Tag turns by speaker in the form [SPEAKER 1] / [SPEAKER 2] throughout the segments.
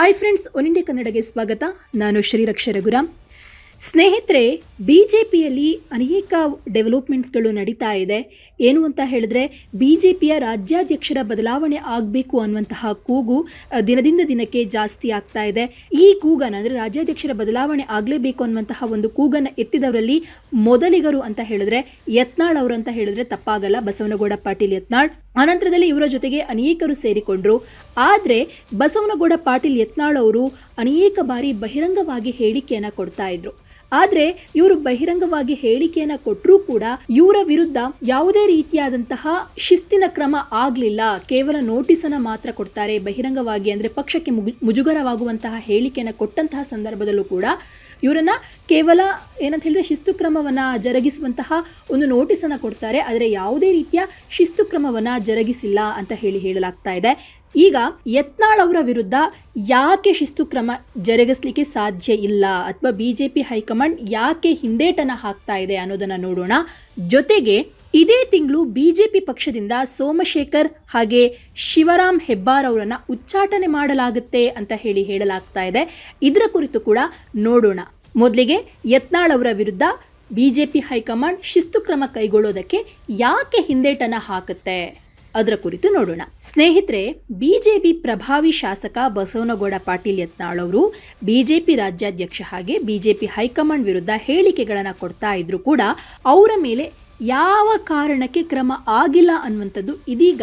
[SPEAKER 1] Hi friends one India ಕನ್ನಡಗೆ ಸ್ವಾಗತ ನಾನು ಶ್ರೀರಕ್ಷ ರಘುರಾಮ್ ಸ್ನೇಹಿತರೆ ಬಿ ಜೆ ಪಿಯಲ್ಲಿ ಅನೇಕ ಡೆವಲಪ್ಮೆಂಟ್ಸ್ಗಳು ನಡೀತಾ ಇದೆ. ಏನು ಅಂತ ಹೇಳಿದ್ರೆ ಬಿ ಜೆ ಪಿಯ ರಾಜ್ಯಾಧ್ಯಕ್ಷರ ಬದಲಾವಣೆ ಆಗಬೇಕು ಅನ್ನುವಂತಹ ಕೂಗು ದಿನದಿಂದ ದಿನಕ್ಕೆ ಜಾಸ್ತಿ ಆಗ್ತಾ ಇದೆ. ಈ ಕೂಗನ್ನು, ಅಂದರೆ ರಾಜ್ಯಾಧ್ಯಕ್ಷರ ಬದಲಾವಣೆ ಆಗಲೇಬೇಕು ಅನ್ನುವಂತಹ ಒಂದು ಕೂಗನ್ನು ಎತ್ತಿದವರಲ್ಲಿ ಮೊದಲಿಗರು ಅಂತ ಹೇಳಿದ್ರೆ ಯತ್ನಾಳ್ ಅವರು ಅಂತ ಹೇಳಿದ್ರೆ ತಪ್ಪಾಗಲ್ಲ. ಬಸವನಗೌಡ ಪಾಟೀಲ್ ಯತ್ನಾಳ್. ಅನಂತರದಲ್ಲಿ ಇವರ ಜೊತೆಗೆ ಅನೇಕರು ಸೇರಿಕೊಂಡ್ರು. ಆದರೆ ಬಸವನಗೌಡ ಪಾಟೀಲ್ ಯತ್ನಾಳ್ ಅವರು ಅನೇಕ ಬಾರಿ ಬಹಿರಂಗವಾಗಿ ಹೇಳಿಕೆಯನ್ನು ಕೊಡ್ತಾ ಇದ್ರು. ಆದರೆ ಇವರು ಬಹಿರಂಗವಾಗಿ ಹೇಳಿಕೆಯನ್ನು ಕೊಟ್ಟರೂ ಕೂಡ ಇವರ ವಿರುದ್ಧ ಯಾವುದೇ ರೀತಿಯಾದಂತಹ ಶಿಸ್ತಿನ ಕ್ರಮ ಆಗಲಿಲ್ಲ. ಕೇವಲ ನೋಟಿಸನ್ನು ಮಾತ್ರ ಕೊಡ್ತಾರೆ. ಬಹಿರಂಗವಾಗಿ ಅಂದರೆ ಪಕ್ಷಕ್ಕೆ ಮುಜುಗರವಾಗುವಂತಹ ಹೇಳಿಕೆಯನ್ನು ಕೊಟ್ಟಂತಹ ಸಂದರ್ಭದಲ್ಲೂ ಕೂಡ ಇವರನ್ನ ಕೇವಲ ಏನಂತ ಹೇಳಿದ್ರೆ ಶಿಸ್ತು ಕ್ರಮವನ್ನು ಜರುಗಿಸುವಂತಹ ಒಂದು ನೋಟಿಸನ್ನು ಕೊಡ್ತಾರೆ. ಆದರೆ ಯಾವುದೇ ರೀತಿಯ ಶಿಸ್ತು ಕ್ರಮವನ್ನು ಜರುಗಿಸಿಲ್ಲ ಅಂತ ಹೇಳಿ ಹೇಳಲಾಗ್ತಾ ಇದೆ. ಈಗ ಯತ್ನಾಳ್ ಅವರ ವಿರುದ್ಧ ಯಾಕೆ ಶಿಸ್ತು ಕ್ರಮ ಜರುಗಿಸ್ಲಿಕ್ಕೆ ಸಾಧ್ಯ ಇಲ್ಲ ಅಥವಾ ಬಿ ಜೆ ಪಿ ಹೈಕಮಾಂಡ್ ಯಾಕೆ ಹಿಂದೇಟನ ಹಾಕ್ತಾ ಇದೆ ಅನ್ನೋದನ್ನ ನೋಡೋಣ. ಜೊತೆಗೆ ಇದೇ ತಿಂಗಳು ಬಿಜೆಪಿ ಪಕ್ಷದಿಂದ ಸೋಮಶೇಖರ್ ಹಾಗೆ ಶಿವರಾಮ್ ಹೆಬ್ಬಾರ್ ಅವರನ್ನು ಉಚ್ಚಾಟನೆ ಮಾಡಲಾಗುತ್ತೆ ಅಂತ ಹೇಳಿ ಹೇಳಲಾಗ್ತಾ ಇದೆ. ಇದರ ಕುರಿತು ಕೂಡ ನೋಡೋಣ. ಮೊದಲಿಗೆ ಯತ್ನಾಳ್ ಅವರ ವಿರುದ್ಧ ಬಿಜೆಪಿ ಹೈಕಮಾಂಡ್ ಶಿಸ್ತು ಕ್ರಮ ಕೈಗೊಳ್ಳೋದಕ್ಕೆ ಯಾಕೆ ಹಿಂದೇಟನ ಹಾಕುತ್ತೆ? ಅದರ ಕುರಿತು ನೋಡೋಣ. ಸ್ನೇಹಿತರೆ, ಬಿಜೆಪಿ ಪ್ರಭಾವಿ ಶಾಸಕ ಬಸವನಗೌಡ ಪಾಟೀಲ್ ಯತ್ನಾಳ್ ಅವರು ಬಿಜೆಪಿ ರಾಜ್ಯಾಧ್ಯಕ್ಷ ಹಾಗೆ ಬಿಜೆಪಿ ಹೈಕಮಾಂಡ್ ವಿರುದ್ಧ ಹೇಳಿಕೆಗಳನ್ನು ಕೊಡ್ತಾ ಇದ್ರು ಕೂಡ ಅವರ ಮೇಲೆ ಯಾವ ಕಾರಣಕ್ಕೆ ಕ್ರಮ ಆಗಿಲ್ಲ ಅನ್ನುವಂಥದ್ದು ಇದೀಗ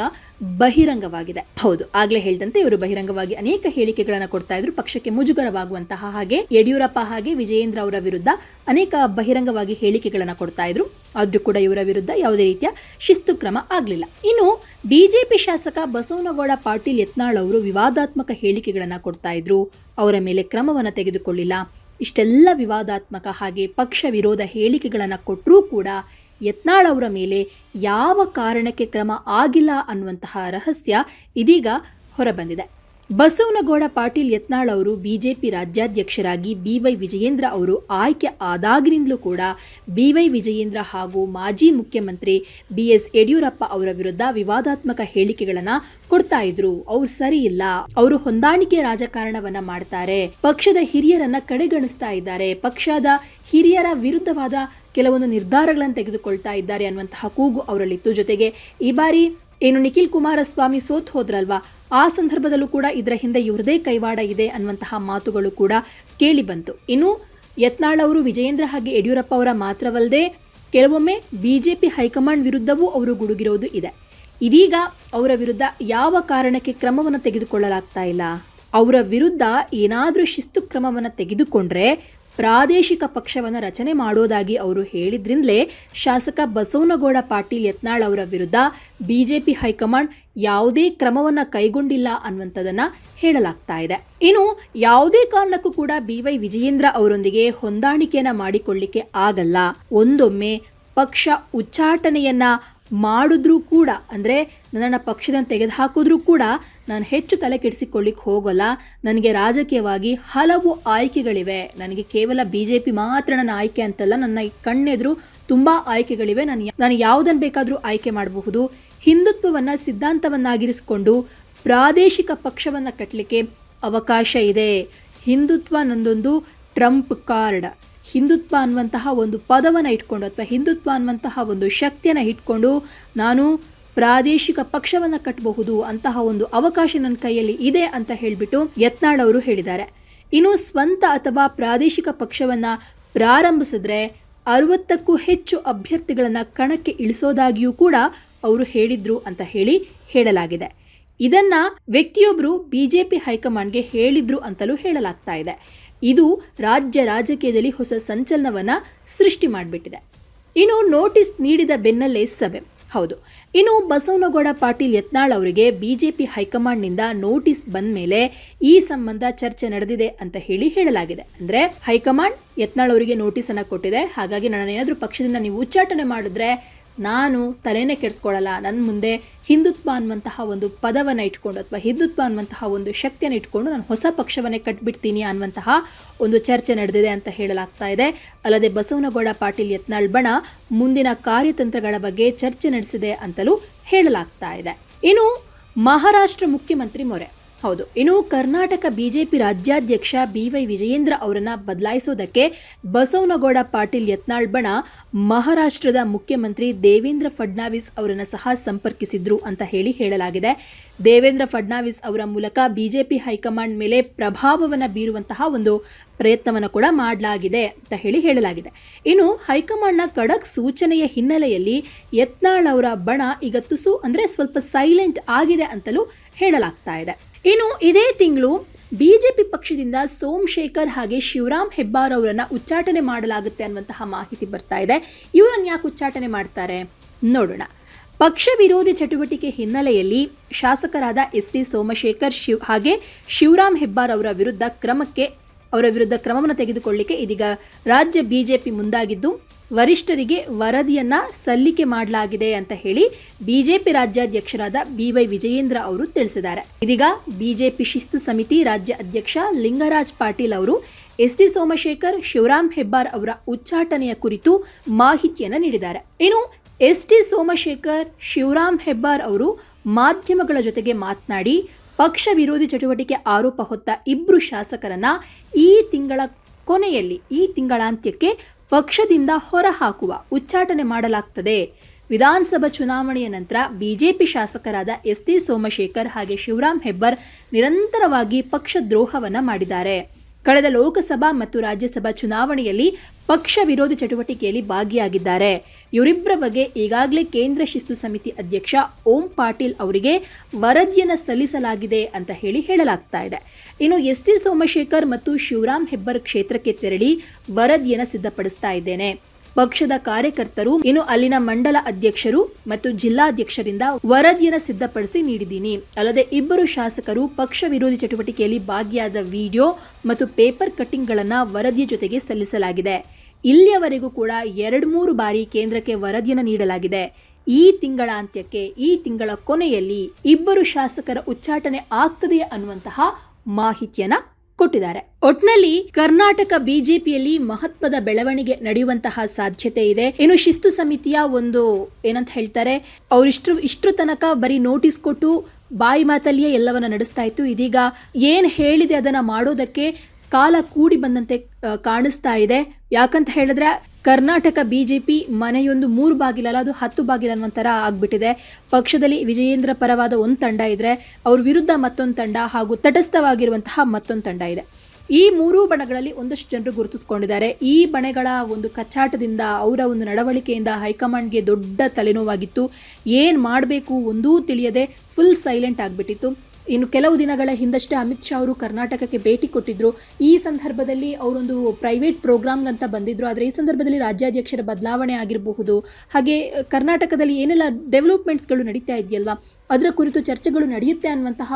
[SPEAKER 1] ಬಹಿರಂಗವಾಗಿದೆ. ಹೌದು, ಆಗ್ಲೇ ಹೇಳಿದಂತೆ ಇವರು ಬಹಿರಂಗವಾಗಿ ಅನೇಕ ಹೇಳಿಕೆಗಳನ್ನು ಕೊಡ್ತಾ ಇದ್ರು. ಪಕ್ಷಕ್ಕೆ ಮುಜುಗರವಾಗುವಂತಹ ಹಾಗೆ ಯಡಿಯೂರಪ್ಪ ಹಾಗೆ ವಿಜಯೇಂದ್ರ ಅವರ ವಿರುದ್ಧ ಅನೇಕ ಬಹಿರಂಗವಾಗಿ ಹೇಳಿಕೆಗಳನ್ನು ಕೊಡ್ತಾ ಇದ್ರು. ಆದ್ರೂ ಕೂಡ ಇವರ ವಿರುದ್ಧ ಯಾವುದೇ ರೀತಿಯ ಶಿಸ್ತು ಕ್ರಮ ಆಗಲಿಲ್ಲ. ಇನ್ನು ಬಿಜೆಪಿ ಶಾಸಕ ಬಸವನಗೌಡ ಪಾಟೀಲ್ ಯತ್ನಾಳ್ ಅವರು ವಿವಾದಾತ್ಮಕ ಹೇಳಿಕೆಗಳನ್ನು ಕೊಡ್ತಾ ಇದ್ರು. ಅವರ ಮೇಲೆ ಕ್ರಮವನ್ನು ತೆಗೆದುಕೊಳ್ಳಿಲ್ಲ. ಇಷ್ಟೆಲ್ಲ ವಿವಾದಾತ್ಮಕ ಹಾಗೆ ಪಕ್ಷ ವಿರೋಧ ಹೇಳಿಕೆಗಳನ್ನು ಕೊಟ್ಟರೂ ಕೂಡ ಯತ್ನಾಳ್ ಅವರ ಮೇಲೆ ಯಾವ ಕಾರಣಕ್ಕೆ ಕ್ರಮ ಆಗಿಲ್ಲ ಅನ್ನುವಂತಹ ರಹಸ್ಯ ಇದೀಗ ಹೊರಬಂದಿದೆ. ಬಸವನಗೌಡ ಪಾಟೀಲ್ ಯತ್ನಾಳ್ ಅವರು ಬಿಜೆಪಿ ರಾಜ್ಯಾಧ್ಯಕ್ಷರಾಗಿ ಬಿವೈ ವಿಜಯೇಂದ್ರ ಅವರು ಆಯ್ಕೆ ಆದಾಗಿನಿಂದಲೂ ಕೂಡ ಬಿವೈ ವಿಜಯೇಂದ್ರ ಹಾಗೂ ಮಾಜಿ ಮುಖ್ಯಮಂತ್ರಿ ಬಿ ಎಸ್ ಯಡಿಯೂರಪ್ಪ ಅವರ ವಿರುದ್ಧ ವಿವಾದಾತ್ಮಕ ಹೇಳಿಕೆಗಳನ್ನ ಕೊಡ್ತಾ ಇದ್ರು. ಅವ್ರು ಸರಿ ಇಲ್ಲ. ಅವರು ಹೊಂದಾಣಿಕೆ ರಾಜಕಾರಣವನ್ನ ಮಾಡ್ತಾರೆ. ಪಕ್ಷದ ಹಿರಿಯರನ್ನ ಕಡೆಗಣಿಸ್ತಾ ಇದ್ದಾರೆ. ಪಕ್ಷದ ಹಿರಿಯರ ವಿರುದ್ಧವಾದ ಕೆಲವೊಂದು ನಿರ್ಧಾರಗಳನ್ನು ತೆಗೆದುಕೊಳ್ತಾ ಇದ್ದಾರೆ ಅನ್ನುವಂತಹ ಕೂಗು ಅವರಲ್ಲಿತ್ತು. ಜೊತೆಗೆ ಈ ಬಾರಿ ಏನು ನಿಖಿಲ್ ಕುಮಾರಸ್ವಾಮಿ ಸೋತ್ ಹೋದ್ರಲ್ವಾ? ಆ ಸಂದರ್ಭದಲ್ಲೂ ಕೂಡ ಇದರ ಹಿಂದೆ ಇವ್ರದೇ ಕೈವಾಡ ಇದೆ ಅನ್ನುವಂತಹ ಮಾತುಗಳು ಕೂಡ ಕೇಳಿ ಬಂತು. ಇನ್ನು ಯತ್ನಾಳ್ ಅವರು ವಿಜಯೇಂದ್ರ ಹಾಗೆ ಯಡಿಯೂರಪ್ಪ ಅವರ ಮಾತ್ರವಲ್ಲದೆ ಕೆಲವೊಮ್ಮೆ ಬಿಜೆಪಿ ಹೈಕಮಾಂಡ್ ವಿರುದ್ಧವೂ ಅವರು ಗುಡುಗಿರೋದು ಇದೆ. ಇದೀಗ ಅವರ ವಿರುದ್ಧ ಯಾವ ಕಾರಣಕ್ಕೆ ಕ್ರಮವನ್ನು ತೆಗೆದುಕೊಳ್ಳಲಾಗ್ತಾ ಇಲ್ಲ? ಅವರ ವಿರುದ್ಧ ಏನಾದರೂ ಶಿಸ್ತು ಕ್ರಮವನ್ನು ತೆಗೆದುಕೊಂಡ್ರೆ ಪ್ರಾದೇಶಿಕ ಪಕ್ಷವನ್ನು ರಚನೆ ಮಾಡೋದಾಗಿ ಅವರು ಹೇಳಿದ್ರಿಂದಲೇ ಶಾಸಕ ಬಸವನಗೌಡ ಪಾಟೀಲ್ ಯತ್ನಾಳ್ ಅವರ ವಿರುದ್ಧ ಬಿಜೆಪಿ ಹೈಕಮಾಂಡ್ ಯಾವುದೇ ಕ್ರಮವನ್ನು ಕೈಗೊಂಡಿಲ್ಲ ಅನ್ನುವಂಥದ್ದನ್ನು ಹೇಳಲಾಗ್ತಾ ಇದೆ. ಇನ್ನು ಯಾವುದೇ ಕಾರಣಕ್ಕೂ ಕೂಡ ಬಿ ವೈ ವಿಜಯೇಂದ್ರ ಅವರೊಂದಿಗೆ ಹೊಂದಾಣಿಕೆಯನ್ನು ಮಾಡಿಕೊಳ್ಳಿಕ್ಕೆ ಆಗಲ್ಲ. ಒಂದೊಮ್ಮೆ ಪಕ್ಷ ಉಚ್ಚಾಟನೆಯನ್ನ ಮಾಡಿದ್ರೂ ಕೂಡ, ಅಂದರೆ ನನ್ನನ್ನು ಪಕ್ಷದಿಂದ ತೆಗೆದುಹಾಕಿದ್ರೂ ಕೂಡ ನಾನು ಹೆಚ್ಚು ತಲೆ ಕೆಡಿಸಿಕೊಳ್ಳಿಕ್ಕೆ ಹೋಗೋಲ್ಲ. ನನಗೆ ರಾಜಕೀಯವಾಗಿ ಹಲವು ಆಯ್ಕೆಗಳಿವೆ. ನನಗೆ ಕೇವಲ ಬಿ ಜೆ ಪಿ ಮಾತ್ರ ನನ್ನ ಆಯ್ಕೆ ಅಂತಲ್ಲ, ನನ್ನ ಕಣ್ಣೆದುರು ತುಂಬ ಆಯ್ಕೆಗಳಿವೆ. ನಾನು ನಾನು ಯಾವುದನ್ನು ಬೇಕಾದರೂ ಆಯ್ಕೆ ಮಾಡಬಹುದು. ಹಿಂದುತ್ವವನ್ನು, ಸಿದ್ಧಾಂತವನ್ನಾಗಿರಿಸಿಕೊಂಡು ಪ್ರಾದೇಶಿಕ ಪಕ್ಷವನ್ನು ಕಟ್ಟಲಿಕ್ಕೆ ಅವಕಾಶ ಇದೆ. ಹಿಂದುತ್ವ ನಂದೊಂದು ಟ್ರಂಪ್ ಕಾರ್ಡ್. ಹಿಂದುತ್ವ ಅನ್ನುವಂತಹ ಒಂದು ಪದವನ್ನು ಇಟ್ಕೊಂಡು ಅಥವಾ ಹಿಂದುತ್ವ ಅನ್ನುವಂತಹ ಒಂದು ಶಕ್ತಿಯನ್ನು ಇಟ್ಕೊಂಡು ನಾನು ಪ್ರಾದೇಶಿಕ ಪಕ್ಷವನ್ನು ಕಟ್ಟಬಹುದು ಅಂತಹ ಒಂದು ಅವಕಾಶ ನನ್ನ ಕೈಯಲ್ಲಿ ಇದೆ ಅಂತ ಹೇಳಿಬಿಟ್ಟು ಯತ್ನಾಳ್ ಅವರು ಹೇಳಿದ್ದಾರೆ. ಇನ್ನು ಸ್ವಂತ ಅಥವಾ ಪ್ರಾದೇಶಿಕ ಪಕ್ಷವನ್ನು ಪ್ರಾರಂಭಿಸಿದ್ರೆ ಅರವತ್ತಕ್ಕೂ ಹೆಚ್ಚು ಅಭ್ಯರ್ಥಿಗಳನ್ನು ಕಣಕ್ಕೆ ಇಳಿಸೋದಾಗಿಯೂ ಕೂಡ ಅವರು ಹೇಳಿದ್ರು ಅಂತ ಹೇಳಿ ಹೇಳಲಾಗಿದೆ. ಇದನ್ನ ವ್ಯಕ್ತಿಯೊಬ್ಬರು ಬಿಜೆಪಿ ಹೈಕಮಾಂಡ್ಗೆ ಹೇಳಿದ್ರು ಅಂತಲೂ ಹೇಳಲಾಗ್ತಾ ಇದೆ. ಇದು ರಾಜ್ಯ ರಾಜಕೀಯದಲ್ಲಿ ಹೊಸ ಸಂಚಲನವನ್ನು ಸೃಷ್ಟಿ ಮಾಡಿಬಿಟ್ಟಿದೆ. ಇನ್ನು ನೋಟಿಸ್ ನೀಡಿದ ಬೆನ್ನಲ್ಲೇ ಸಭೆ. ಹೌದು. ಇನ್ನು ಬಸವನಗೌಡ ಪಾಟೀಲ್ ಯತ್ನಾಳ್ ಅವರಿಗೆ ಬಿಜೆಪಿ ಹೈಕಮಾಂಡ್ನಿಂದ ನೋಟಿಸ್ ಬಂದ ಮೇಲೆ ಈ ಸಂಬಂಧ ಚರ್ಚೆ ನಡೆದಿದೆ ಅಂತ ಹೇಳಿ ಹೇಳಲಾಗಿದೆ. ಅಂದರೆ ಹೈಕಮಾಂಡ್ ಯತ್ನಾಳ್ ಅವರಿಗೆ ನೋಟಿಸ್ ಅನ್ನ ಕೊಟ್ಟಿದೆ. ಹಾಗಾಗಿ ನಾನು ಏನಾದರೂ ಪಕ್ಷದಿಂದ ನೀವು ಉಚ್ಚಾಟನೆ ಮಾಡಿದ್ರೆ ನಾನು ತಲೆನೇ ಕೆಡಿಸ್ಕೊಳ್ಳಲ್ಲ. ನನ್ನ ಮುಂದೆ ಹಿಂದುತ್ವ ಅನ್ನುವಂತಹ ಒಂದು ಪದವನ್ನು ಇಟ್ಕೊಂಡು ಅಥವಾ ಹಿಂದುತ್ವ ಅನ್ನುವಂತಹ ಒಂದು ಶಕ್ತಿಯನ್ನು ಇಟ್ಕೊಂಡು ನಾನು ಹೊಸ ಪಕ್ಷವನ್ನೇ ಕಟ್ಬಿಡ್ತೀನಿ ಅನ್ನುವಂತಹ ಒಂದು ಚರ್ಚೆ ನಡೆದಿದೆ ಅಂತ ಹೇಳಲಾಗ್ತಾ ಇದೆ. ಅಲ್ಲದೆ ಬಸವನಗೌಡ ಪಾಟೀಲ್ ಯತ್ನಾಳ್ ಬಣ ಮುಂದಿನ ಕಾರ್ಯತಂತ್ರಗಳ ಬಗ್ಗೆ ಚರ್ಚೆ ನಡೆಸಿದೆ ಅಂತಲೂ ಹೇಳಲಾಗ್ತಾ ಇದೆ. ಇನ್ನು ಮಹಾರಾಷ್ಟ್ರ ಮುಖ್ಯಮಂತ್ರಿ ಮೊರೆ. ಹೌದು. ಇನ್ನು ಕರ್ನಾಟಕ ಬಿಜೆಪಿ ರಾಜ್ಯಾಧ್ಯಕ್ಷ ಬಿ ವೈ ವಿಜಯೇಂದ್ರ ಅವರನ್ನ ಬದಲಾಯಿಸೋದಕ್ಕೆ ಬಸವನಗೌಡ ಪಾಟೀಲ್ ಯತ್ನಾಳ್ ಬಣ ಮಹಾರಾಷ್ಟ್ರದ ಮುಖ್ಯಮಂತ್ರಿ ದೇವೇಂದ್ರ ಫಡ್ನಾವಿಸ್ ಅವರನ್ನು ಸಹ ಸಂಪರ್ಕಿಸಿದ್ರು ಅಂತ ಹೇಳಿ ಹೇಳಲಾಗಿದೆ. ದೇವೇಂದ್ರ ಫಡ್ನಾವಿಸ್ ಅವರ ಮೂಲಕ ಬಿಜೆಪಿ ಹೈಕಮಾಂಡ್ ಮೇಲೆ ಪ್ರಭಾವವನ್ನು ಬೀರುವಂತಹ ಒಂದು ಪ್ರಯತ್ನವನ್ನು ಕೂಡ ಮಾಡಲಾಗಿದೆ ಅಂತ ಹೇಳಿ ಹೇಳಲಾಗಿದೆ. ಇನ್ನು ಹೈಕಮಾಂಡ್ನ ಖಡಕ್ ಸೂಚನೆಯ ಹಿನ್ನೆಲೆಯಲ್ಲಿ ಯತ್ನಾಳ್ ಅವರ ಬಣ ಈಗ ತುಸು ಅಂದರೆ ಸ್ವಲ್ಪ ಸೈಲೆಂಟ್ ಆಗಿದೆ ಅಂತಲೂ ಹೇಳಲಾಗ್ತಾ ಇದೆ. ಇನ್ನು ಇದೇ ತಿಂಗಳು ಬಿಜೆಪಿ ಪಕ್ಷದಿಂದ ಸೋಮಶೇಖರ್ ಹಾಗೆ ಶಿವರಾಮ್ ಹೆಬ್ಬಾರ್ ಅವರನ್ನು ಉಚ್ಚಾಟನೆ ಮಾಡಲಾಗುತ್ತೆ ಅನ್ನುವಂತಹ ಮಾಹಿತಿ ಬರ್ತಾ ಇದೆ. ಇವರನ್ನು ಯಾಕೆ ಉಚ್ಚಾಟನೆ ಮಾಡ್ತಾರೆ? ನೋಡೋಣ. ಪಕ್ಷ ವಿರೋಧಿ ಚಟುವಟಿಕೆ ಹಿನ್ನೆಲೆಯಲ್ಲಿ ಶಾಸಕರಾದ ಎಸ್ ಟಿ ಸೋಮಶೇಖರ್ ಶಿವ್ ಹಾಗೆ ಶಿವರಾಮ್ ಹೆಬ್ಬಾರ್ ಅವರ ವಿರುದ್ಧ ಕ್ರಮಕ್ಕೆ ಅವರ ವಿರುದ್ಧ ಕ್ರಮವನ್ನು ತೆಗೆದುಕೊಳ್ಳಿಕ್ಕೆ ಇದೀಗ ರಾಜ್ಯ ಬಿಜೆಪಿ ಮುಂದಾಗಿದ್ದು, ವರಿಷ್ಠರಿಗೆ ವರದಿಯನ್ನ ಸಲ್ಲಿಕೆ ಮಾಡಲಾಗಿದೆ ಅಂತ ಹೇಳಿ ಬಿಜೆಪಿ ರಾಜ್ಯಾಧ್ಯಕ್ಷರಾದ ಬಿ ವೈ ವಿಜಯೇಂದ್ರ ಅವರು ತಿಳಿಸಿದ್ದಾರೆ. ಇದೀಗ ಬಿಜೆಪಿ ಶಿಸ್ತು ಸಮಿತಿ ರಾಜ್ಯ ಅಧ್ಯಕ್ಷ ಲಿಂಗರಾಜ್ ಪಾಟೀಲ್ ಅವರು ಎಸ್ ಟಿ ಸೋಮಶೇಖರ್, ಶಿವರಾಮ್ ಹೆಬ್ಬಾರ್ ಅವರ ಉಚ್ಚಾಟನೆಯ ಕುರಿತು ಮಾಹಿತಿಯನ್ನು ನೀಡಿದ್ದಾರೆ. ಇನ್ನು ಎಸ್ ಟಿ ಸೋಮಶೇಖರ್, ಶಿವರಾಮ್ ಹೆಬ್ಬಾರ್ ಅವರು ಮಾಧ್ಯಮಗಳ ಜೊತೆಗೆ ಮಾತನಾಡಿ ಪಕ್ಷ ವಿರೋಧಿ ಚಟುವಟಿಕೆ ಆರೋಪ ಹೊತ್ತ ಇಬ್ಬರು ಶಾಸಕರನ್ನ ಈ ತಿಂಗಳ ಕೊನೆಯಲ್ಲಿ, ಈ ತಿಂಗಳಾಂತ್ಯಕ್ಕೆ ಪಕ್ಷದಿಂದ ಹೊರಹಾಕುವ ಉಚ್ಚಾಟನೆ ಮಾಡಲಾಗ್ತದೆ. ವಿಧಾನಸಭಾ ಚುನಾವಣೆಯ ನಂತರ ಬಿಜೆಪಿ ಶಾಸಕರಾದ ಎಸ್ ಟಿ ಸೋಮಶೇಖರ್ ಹಾಗೆ ಶಿವರಾಮ್ ಹೆಬ್ಬಾರ್ ನಿರಂತರವಾಗಿ ಪಕ್ಷ ದ್ರೋಹವನ್ನ ಮಾಡಿದ್ದಾರೆ. ಕಳೆದ ಲೋಕಸಭಾ ಮತ್ತು ರಾಜ್ಯಸಭಾ ಚುನಾವಣೆಯಲ್ಲಿ ಪಕ್ಷ ವಿರೋಧಿ ಚಟುವಟಿಕೆಯಲ್ಲಿ ಭಾಗಿಯಾಗಿದ್ದಾರೆ. ಇವರಿಬ್ಬರ ಬಗ್ಗೆ ಈಗಾಗಲೇ ಕೇಂದ್ರ ಶಿಸ್ತು ಸಮಿತಿ ಅಧ್ಯಕ್ಷ ಓಂ ಪಾಟೀಲ್ ಅವರಿಗೆ ವರದಿಯನ್ನು ಸಲ್ಲಿಸಲಾಗಿದೆ ಅಂತ ಹೇಳಿ ಹೇಳಲಾಗ್ತಾ ಇದೆ. ಇನ್ನು ಎಸ್ ಟಿ ಸೋಮಶೇಖರ್ ಮತ್ತು ಶಿವರಾಮ್ ಹೆಬ್ಬರ್ ಕ್ಷೇತ್ರಕ್ಕೆ ತೆರಳಿ ವರದಿಯನ್ನು ಸಿದ್ಧಪಡಿಸ್ತಾ ಇದ್ದೇನೆ. ಪಕ್ಷದ ಕಾರ್ಯಕರ್ತರು ಇನ್ನು ಅಲ್ಲಿನ ಮಂಡಲ ಅಧ್ಯಕ್ಷರು ಮತ್ತು ಜಿಲ್ಲಾಧ್ಯಕ್ಷರಿಂದ ವರದಿಯನ್ನು ಸಿದ್ಧಪಡಿಸಿ ನೀಡಿದ್ದೀನಿ. ಅಲ್ಲದೆ ಇಬ್ಬರು ಶಾಸಕರು ಪಕ್ಷ ವಿರೋಧಿ ಚಟುವಟಿಕೆಯಲ್ಲಿ ಭಾಗಿಯಾದ ವಿಡಿಯೋ ಮತ್ತು ಪೇಪರ್ ಕಟ್ಟಿಂಗ್ಗಳನ್ನು ವರದಿಯ ಜೊತೆಗೆ ಸಲ್ಲಿಸಲಾಗಿದೆ. ಇಲ್ಲಿಯವರೆಗೂ ಕೂಡ ಎರಡು ಮೂರು ಬಾರಿ ಕೇಂದ್ರಕ್ಕೆ ವರದಿಯನ್ನು ನೀಡಲಾಗಿದೆ. ಈ ತಿಂಗಳ ಅಂತ್ಯಕ್ಕೆ ಈ ತಿಂಗಳ ಕೊನೆಯಲ್ಲಿ ಇಬ್ಬರು ಶಾಸಕರ ಉಚ್ಚಾಟನೆ ಆಗ್ತದೆ ಅನ್ನುವಂತಹ ಮಾಹಿತಿಯನ್ನ ಕೊಟ್ಟಿದ್ದಾರೆ. ಒಟ್ನಲ್ಲಿ ಕರ್ನಾಟಕ ಬಿಜೆಪಿಯಲ್ಲಿ ಮಹತ್ವದ ಬೆಳವಣಿಗೆ ನಡೆಯುವಂತಹ ಸಾಧ್ಯತೆ ಇದೆ. ಇನ್ನು ಶಿಸ್ತು ಸಮಿತಿಯ ಒಂದು ಏನಂತ ಹೇಳ್ತಾರೆ ಅವರಿಷ್ಟು ಇಷ್ಟು ತನಕ ಬರೀ ನೋಟಿಸ್ ಕೊಟ್ಟು ಬಾಯಿ ಮಾತಲ್ಲಿಯೇ ಎಲ್ಲವನ್ನ ನಡೆಸ್ತಾ ಇತ್ತು. ಇದೀಗ ಏನ್ ಹೇಳಿದೆ ಅದನ್ನ ಮಾಡೋದಕ್ಕೆ ಕಾಲ ಕೂಡಿ ಬಂದಂತೆ ಕಾಣಿಸ್ತಾ ಇದೆ. ಯಾಕಂತ ಹೇಳಿದ್ರೆ ಕರ್ನಾಟಕ ಬಿಜೆಪಿ ಮನೆಯೊಂದು ಮೂರು ಬಾಗಿಲಲ್ಲ, ಅದು ಹತ್ತು ಬಾಗಿಲು ಅನ್ನುವಂಥರ ಥರ ಆಗ್ಬಿಟ್ಟಿದೆ. ಪಕ್ಷದಲ್ಲಿ ವಿಜಯೇಂದ್ರ ಪರವಾದ ಒಂದು ತಂಡ ಇದ್ರೆ ಅವ್ರ ವಿರುದ್ಧ ಮತ್ತೊಂದು ತಂಡ ಹಾಗೂ ತಟಸ್ಥವಾಗಿರುವಂತಹ ಮತ್ತೊಂದು ತಂಡ ಇದೆ. ಈ ಮೂರೂ ಬಣಗಳಲ್ಲಿ ಒಂದಷ್ಟು ಜನರು ಗುರುತಿಸ್ಕೊಂಡಿದ್ದಾರೆ. ಈ ಬಣಗಳ ಒಂದು ಕಚ್ಚಾಟದಿಂದ ಅವರ ಒಂದು ನಡವಳಿಕೆಯಿಂದ ಹೈಕಮಾಂಡ್ಗೆ ದೊಡ್ಡ ತಲೆನೋವಾಗಿತ್ತು. ಏನು ಮಾಡಬೇಕು ಒಂದೂ ತಿಳಿಯದೆ ಫುಲ್ ಸೈಲೆಂಟ್ ಆಗಿಬಿಟ್ಟಿತ್ತು. ಇನ್ನು ಕೆಲವು ದಿನಗಳ ಹಿಂದಷ್ಟೇ ಅಮಿತ್ ಶಾ ಅವರು ಕರ್ನಾಟಕಕ್ಕೆ ಭೇಟಿ ಕೊಟ್ಟಿದ್ರು. ಈ ಸಂದರ್ಭದಲ್ಲಿ ಅವರೊಂದು ಪ್ರೈವೇಟ್ ಪ್ರೋಗ್ರಾಮ್ಗಂತ ಬಂದಿದ್ರು. ಆದರೆ ಈ ಸಂದರ್ಭದಲ್ಲಿ ರಾಜ್ಯಾಧ್ಯಕ್ಷರ ಬದಲಾವಣೆ ಆಗಿರಬಹುದು. ಹಾಗೆ ಕರ್ನಾಟಕದಲ್ಲಿ ಏನೆಲ್ಲ ಡೆವಲಪ್ಮೆಂಟ್ಸ್ಗಳು ನಡೀತಾ ಇದೆಯಲ್ವಾ? ಅದರ ಕುರಿತು ಚರ್ಚೆಗಳು ನಡೆಯುತ್ತೆ ಅನ್ನುವಂತಹ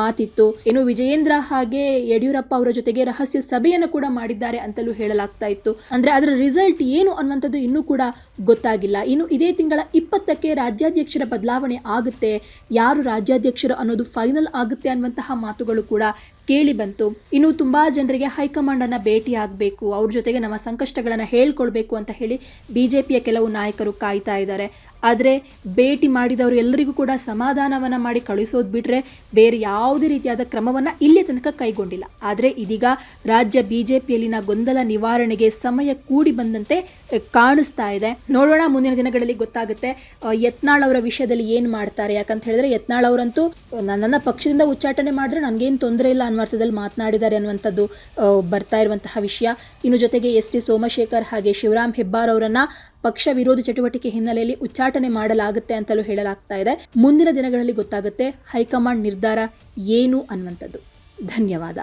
[SPEAKER 1] ಮಾತಿತ್ತು. ಏನು ವಿಜಯೇಂದ್ರ ಹಾಗೆ ಯಡಿಯೂರಪ್ಪ ಅವರ ಜೊತೆಗೆ ರಹಸ್ಯ ಸಭೆಯನ್ನು ಕೂಡ ಮಾಡಿದ್ದಾರೆ ಅಂತಲೂ ಹೇಳಲಾಗ್ತಾ ಇತ್ತು. ಅಂದ್ರೆ ಅದರ ರಿಸಲ್ಟ್ ಏನು ಅನ್ನುವಂಥದ್ದು ಇನ್ನೂ ಕೂಡ ಗೊತ್ತಾಗಿಲ್ಲ. ಇನ್ನು ಇದೇ ತಿಂಗಳ ಇಪ್ಪತ್ತಕ್ಕೆ ರಾಜ್ಯಾಧ್ಯಕ್ಷರ ಬದಲಾವಣೆ ಆಗುತ್ತೆ. ಯಾರು ರಾಜ್ಯಾಧ್ಯಕ್ಷರು ಅನ್ನೋದು ಫೈನಲ್ ಆಗುತ್ತೆ ಅನ್ನುವಂತಹ ಮಾತುಗಳು ಕೂಡ ಕೇಳಿ ಬಂತು. ಇನ್ನು ತುಂಬಾ ಜನರಿಗೆ ಹೈಕಮಾಂಡ್ ಅನ್ನ ಭೇಟಿ ಆಗಬೇಕು ಅವ್ರ ಜೊತೆಗೆ ನಮ್ಮ ಸಂಕಷ್ಟಗಳನ್ನು ಹೇಳ್ಕೊಳ್ಬೇಕು ಅಂತ ಹೇಳಿ ಬಿಜೆಪಿಯ ಕೆಲವು ನಾಯಕರು ಕಾಯ್ತಾ ಇದ್ದಾರೆ. ಆದರೆ ಭೇಟಿ ಮಾಡಿದವರು ಎಲ್ಲರಿಗೂ ಕೂಡ ಸಮಾಧಾನವನ್ನು ಮಾಡಿ ಕಳುಹಿಸೋದು ಬಿಟ್ಟರೆ ಬೇರೆ ಯಾವುದೇ ರೀತಿಯಾದ ಕ್ರಮವನ್ನು ಇಲ್ಲಿಯ ತನಕ ಕೈಗೊಂಡಿಲ್ಲ. ಆದರೆ ಇದೀಗ ರಾಜ್ಯ ಬಿಜೆಪಿಯಲ್ಲಿನ ಗೊಂದಲ ನಿವಾರಣೆಗೆ ಸಮಯ ಕೂಡಿ ಬಂದಂತೆ ಕಾಣಿಸ್ತಾ ಇದೆ. ನೋಡೋಣ ಮುಂದಿನ ದಿನಗಳಲ್ಲಿ ಗೊತ್ತಾಗುತ್ತೆ ಯತ್ನಾಳ್ ಅವರ ವಿಷಯದಲ್ಲಿ ಏನು ಮಾಡ್ತಾರೆ. ಯಾಕಂತ ಹೇಳಿದ್ರೆ ಯತ್ನಾಳ್ ಅವರಂತೂ ನನ್ನ ಪಕ್ಷದಿಂದ ಉಚ್ಚಾಟನೆ ಮಾಡಿದ್ರೆ ನನಗೇನು ತೊಂದರೆ ಇಲ್ಲ ಅನ್ನೋ ಅರ್ಥದಲ್ಲಿ ಮಾತನಾಡಿದ್ದಾರೆ ಅನ್ನುವಂಥದ್ದು ಬರ್ತಾ ಇರುವಂತಹ ವಿಷಯ. ಇನ್ನು ಜೊತೆಗೆ ಎಸ್ ಟಿ ಸೋಮಶೇಖರ್ ಹಾಗೆ ಶಿವರಾಮ್ ಹೆಬ್ಬಾರ್ ಅವರನ್ನ ಪಕ್ಷ ವಿರೋಧಿ ಚಟುವಟಿಕೆ ಹಿನ್ನೆಲೆಯಲ್ಲಿ ಉಚ್ಚಾಟನೆ ಮಾಡಲಾಗುತ್ತೆ ಅಂತಲೂ ಹೇಳಲಾಗ್ತಾ ಇದೆ. ಮುಂದಿನ ದಿನಗಳಲ್ಲಿ ಗೊತ್ತಾಗುತ್ತೆ ಹೈಕಮಾಂಡ್ ನಿರ್ಧಾರ ಏನು ಅನ್ನುವಂಥದ್ದು. ಧನ್ಯವಾದ.